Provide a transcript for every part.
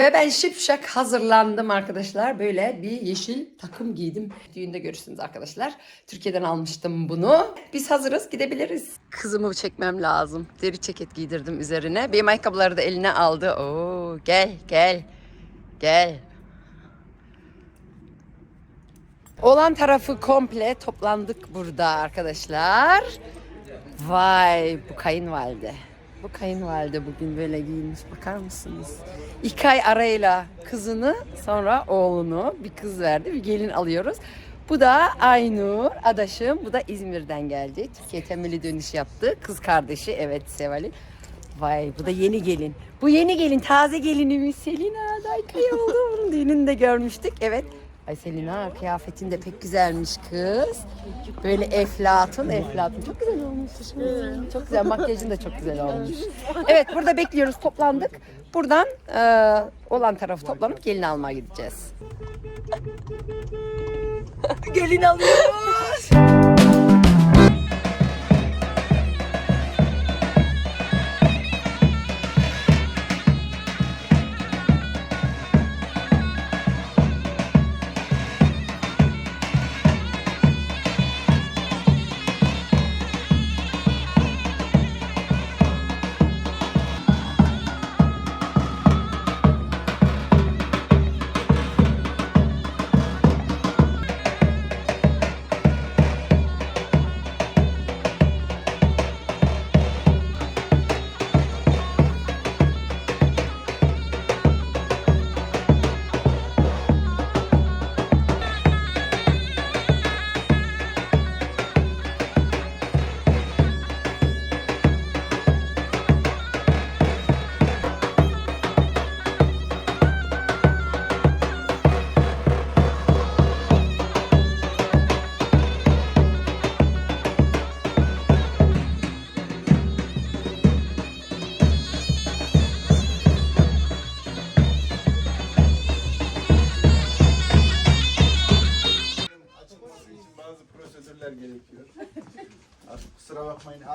Ve ben şipşak hazırlandım arkadaşlar. Böyle bir yeşil takım giydim. Düğünde görürsünüz arkadaşlar. Türkiye'den almıştım bunu. Biz hazırız gidebiliriz. Kızımı çekmem lazım. Deri ceket giydirdim üzerine. Benim ayakkabıları da eline aldı. Oo, gel gel. Gel. Olan tarafı komple toplandık burada arkadaşlar. Vay bu kayınvalide. Bu kayınvalide bugün böyle giyinmiş bakar mısınız? İki ay arayla kızını sonra oğlunu bir kız verdi bir gelin alıyoruz. Bu da Aynur adaşım. Bu da İzmir'den geldi. Türkiye temelli dönüş yaptı. Kız kardeşi evet Seval'in. Vay bu da yeni gelin. Bu yeni gelin taze gelinimiz Selina. Daha iki ay oldu bunun düğününü de görmüştük. Evet. Ay Selina kıyafetin de pek güzelmiş kız. Böyle eflatun eflatun. Çok güzel olmuş. Çok güzel. Makyajın da çok güzel olmuş. Evet burada bekliyoruz toplandık. Buradan e, olan tarafı toplanıp gelin almaya gideceğiz. gelin alıyoruz.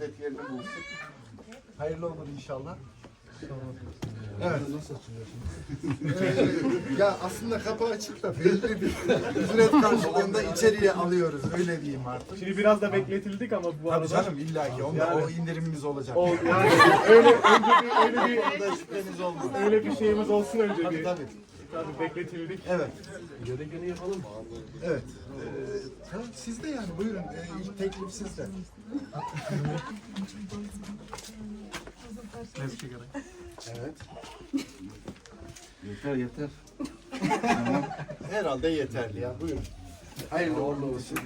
Bakmayın adet yerini bulsun. Hayırlı olur inşallah. Evet. Nasıl ya aslında kapı açık da belli bir ücret karşılığında içeriye alıyoruz öyle diyeyim artık. Şimdi biraz da bekletildik ama bu Tabii arada. canım illa ki onda o indirimimiz olacak. O, yani öyle önce bir öyle bir şüpheniz olmasın. öyle bir şeyimiz olsun önce Tabii bir. tabii. Tabii bekletildik. Evet. Evet. Ee, tamam, siz de yani buyurun. Ee, ilk teklif sizde. Evet. Yeter yeter. Herhalde yeterli ya. Buyurun. Hayırlı uğurlu olsun.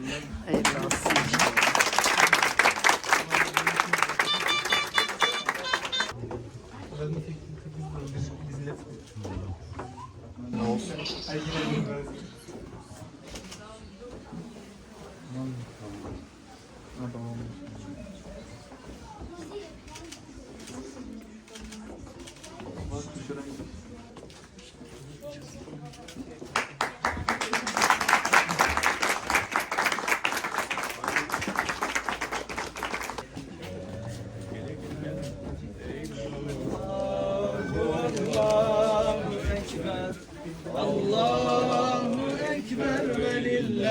Allahu Ekber. Allahu Hayırlı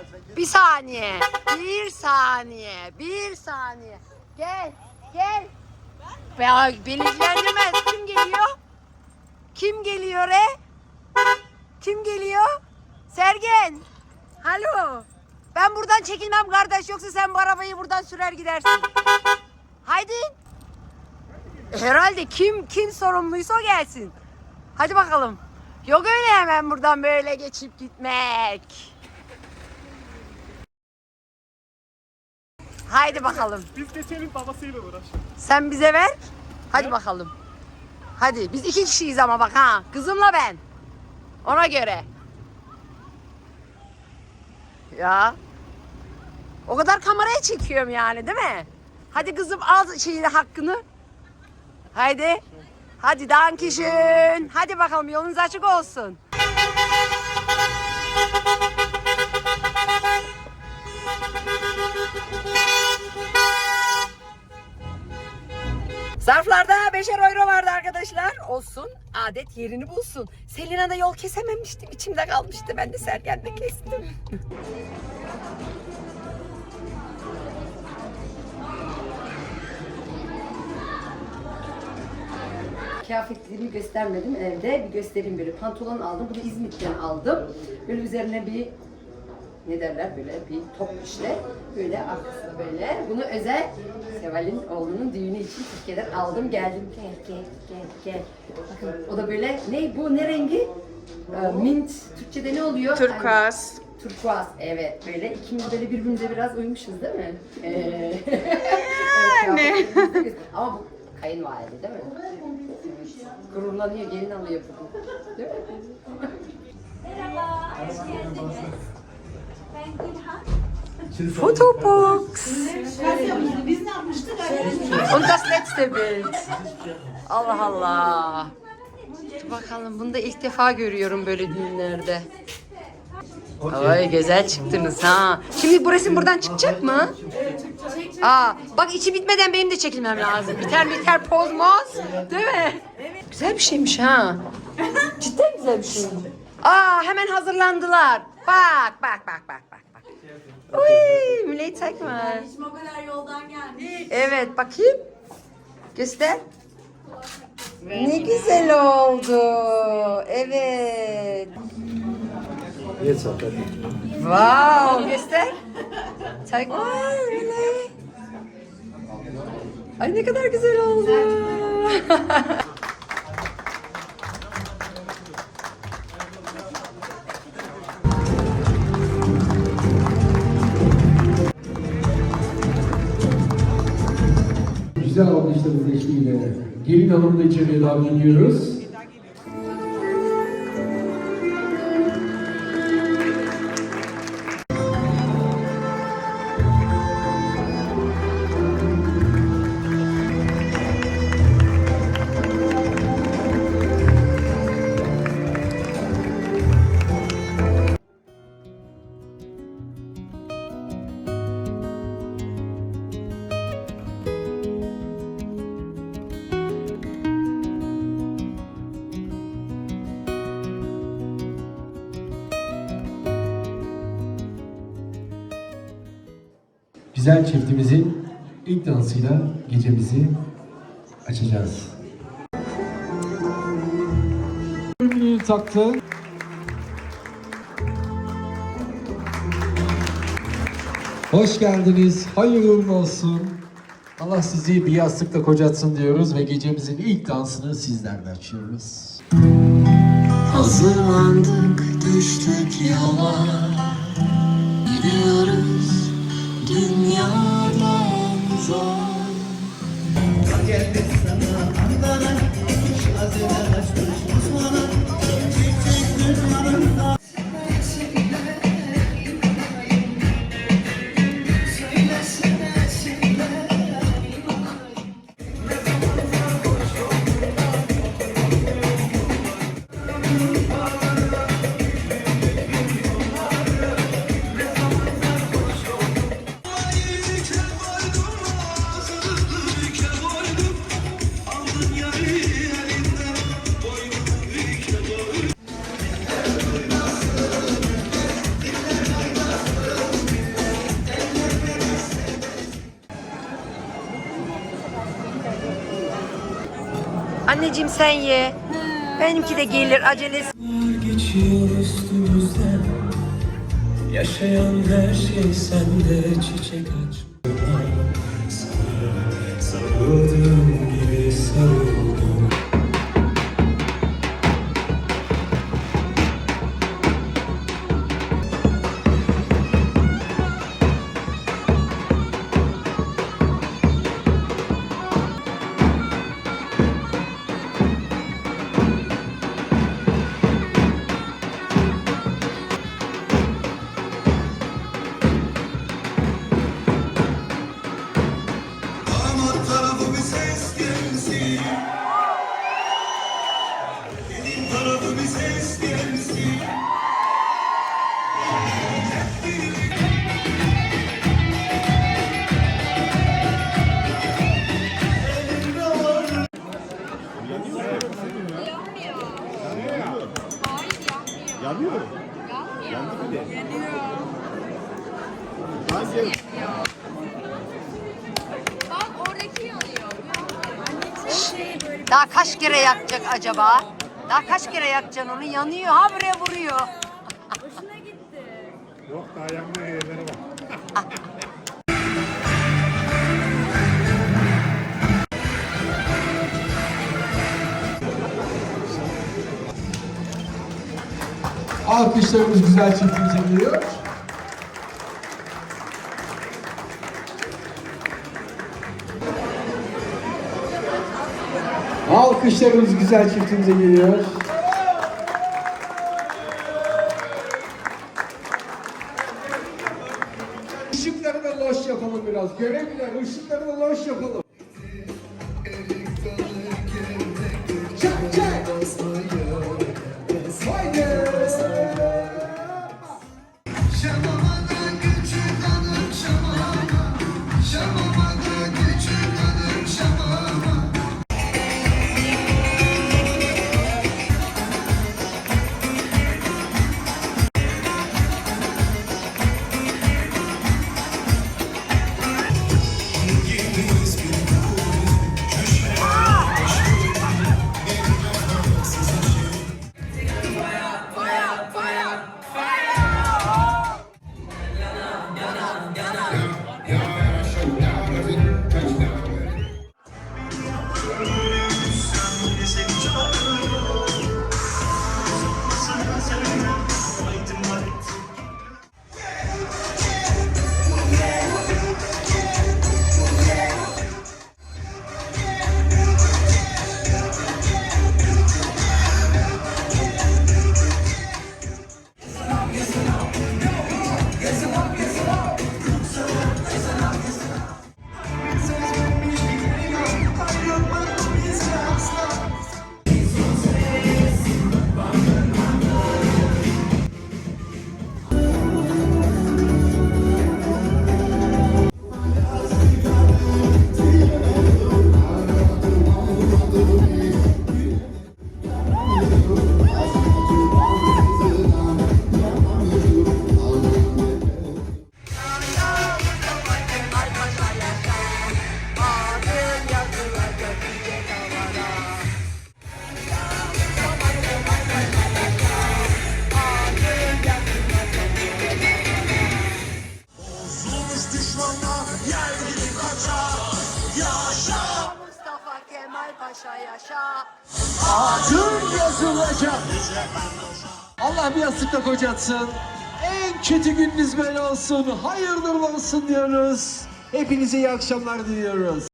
olsun. Bir saniye. Bir saniye. Bir saniye. Gel. Gel. Ya beni ilgilendirmez. Kim geliyor? Kim geliyor e? Kim geliyor? Sergen. Alo. Ben buradan çekilmem kardeş. Yoksa sen bu arabayı buradan sürer gidersin. Haydi. Herhalde kim kim sorumluysa o gelsin. Hadi bakalım. Yok öyle hemen buradan böyle geçip gitmek. Haydi bakalım. Biz geçelim babasıyla uğraş. Sen bize ver. Hadi bakalım. Hadi biz iki kişiyiz ama bak ha. Kızımla ben. Ona göre. Ya. O kadar kameraya çekiyorum yani değil mi? Hadi kızım al şeyi hakkını. Haydi. Hadi dankişin. Hadi bakalım yolunuz açık olsun. Zarflarda beşer euro vardı arkadaşlar. Olsun. Adet yerini bulsun. Selina da yol kesememiştim. İçimde kalmıştı. Ben de Sergen'de kestim. Kıyafetlerimi göstermedim evde. Bir göstereyim böyle. Pantolon aldım. Bunu İzmit'ten aldım. Böyle üzerine bir ne derler böyle bir top işte. Böyle arkasında böyle. Bunu özel Seval'in oğlunun düğünü için Türkiye'den aldım geldim. Gel gel gel gel. Bakın o da böyle ne bu ne rengi? Ee, mint. Türkçe'de ne oluyor? Turkuaz. Turkuaz evet böyle ikimiz böyle birbirimize biraz uymuşuz değil mi? Ee, Yani. evet, Ama bu kayınvalide değil mi? Gururlanıyor gelin alıyor bugün. Değil mi? Merhaba, hoş geldiniz. Fotobox. Biz ne yapmıştık? Und das letzte Bild. Allah Allah. Dur bakalım bunu da ilk defa görüyorum böyle düğünlerde. Ay güzel çıktınız ha. Şimdi bu resim buradan çıkacak mı? Aa, bak içi bitmeden benim de çekilmem lazım. Biter biter poz moz. Değil mi? Güzel bir şeymiş ha. Cidden güzel bir şey. Aa hemen hazırlandılar. Bak bak bak. bak. Uy, Müley Tekmer. Şimdi o kadar yoldan geldik. Evet bakayım. Göster. Ne güzel oldu. Evet. Wow, göster. Çay. Ay öyle. Ay ne kadar güzel oldu. Güzel alkışlarınız eşliğiyle gelin hanımı da içeriye davet ediyoruz. Güzel çiftimizin ilk dansıyla gecemizi açacağız. taktı. Hoş geldiniz. Hayırlı uğurlu olsun. Allah sizi bir yastıkta kocatsın diyoruz ve gecemizin ilk dansını sizlerle açıyoruz. Hazırlandık düştük yola Gidiyoruz dünyadan zor Anneciğim sen ye. Benimki de gelir acelesi. Geçiyor üstümüzden Yaşayan her şey sende çiçek açmıyor Yanıyor. Yanıyor. Yanıyor? Yanıyor. Daha kaç kere yakacak acaba? Daha kaç kere yakacaksın onu? Yanıyor, habire vuruyor. Yok daha yanmıyor yerlere bak. Alkışlarımız güzel çiftimize geliyor. Alkışlarımız güzel çiftimize geliyor. Yaşa. Adın yazılacak. Allah bir yastıkla kocatsın. En kötü gününüz böyle olsun. Hayırlı olsun diyoruz. Hepinize iyi akşamlar diliyoruz.